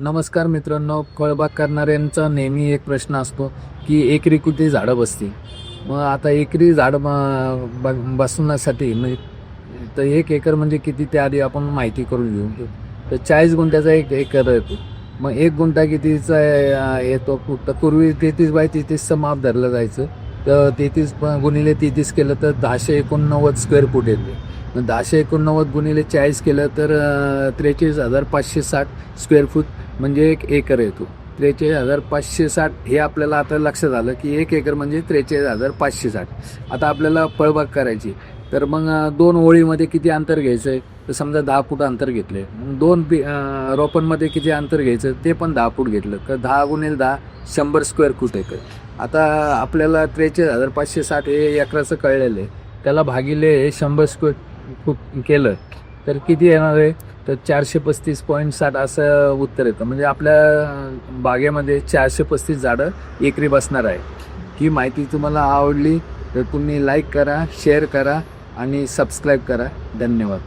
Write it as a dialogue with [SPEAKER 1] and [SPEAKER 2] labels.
[SPEAKER 1] नमस्कार मित्रांनो फळबाग करणाऱ्यांचा नेहमी एक प्रश्न असतो की एकरी किती झाडं बसतील मग आता एकरी झाडं ब- बसवण्यासाठी म्हणजे तर एक एकर म्हणजे किती त्या आधी आपण माहिती करून घेऊ. तर चाळीस गुंठ्याचा एक एकर येतो. मग एक गुंठा कितीचा येतो? तर पूर्वी तेहतीस बाय तेहतीसचं माप धरलं जायचं. तर तेहतीस गुणिले तेहतीस केलं तर दहाशे एकोणनव्वद स्क्वेअर फूट येते. मग दहाशे एकोणनव्वद गुणिले चाळीस केलं तर त्रेचाळीस हजार पाचशे साठ स्क्वेअर फूट म्हणजे एक एकर येतो त्रेचाळीस हजार पाचशे साठ हे आपल्याला आता लक्षात आलं की एक एकर म्हणजे त्रेचाळीस हजार पाचशे साठ. आता आपल्याला फळबाग करायची. तर मग दोन ओळीमध्ये किती अंतर घ्यायचं आहे तर समजा दहा फूट अंतर घेतले मग दोन बी रोपणमध्ये किती अंतर घ्यायचं? ते पण दहा फूट घेतलं. तर दहा गुणिले दहा शंभर स्क्वेअर फूट एकर. आता आपल्याला त्रेचाळीस हजार पाचशे साठ हे एकराचं कळलेलं आहे. त्याला भागिले हे शंभर स्क्वेअर फूट केलं. तर किती येणार आहे? तर चारशे पस्तीस पॉईंट साठ असं उत्तर येतं. म्हणजे आपल्या बागेमध्ये चारशे पस्तीस झाडं एकरी बसणार आहे. ही माहिती तुम्हाला आवडली तर तुम्ही लाईक करा शेअर करा आणि सबस्क्राईब करा. धन्यवाद.